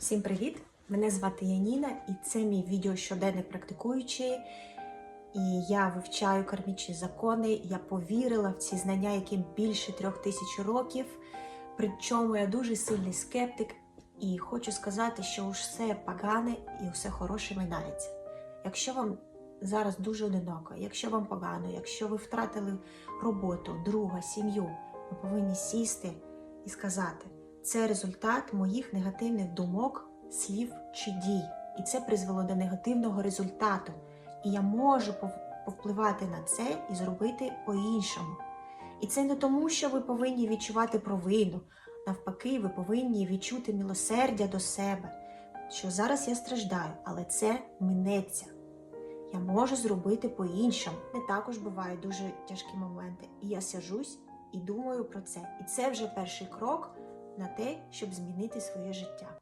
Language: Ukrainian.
Всім привіт! Мене звати Яніна, і це мій відео щоденник практикуючий. І я вивчаю кармічні закони. Я повірила в ці знання, яким більше трьох тисяч років. Причому я дуже сильний скептик, і хочу сказати, що уж все погане і все хороше минається. Якщо вам зараз дуже одиноко, якщо вам погано, якщо ви втратили роботу, друга, сім'ю, ви повинні сісти і сказати: це результат моїх негативних думок, слів чи дій. І це призвело до негативного результату. І я можу повпливати на це і зробити по-іншому. І це не тому, що ви повинні відчувати провину. Навпаки, ви повинні відчути милосердя до себе, що зараз я страждаю, але це минеться. Я можу зробити по-іншому. Не також бувають дуже тяжкі моменти. І я сяжусь і думаю про це. І це вже перший крок на те, щоб змінити своє життя.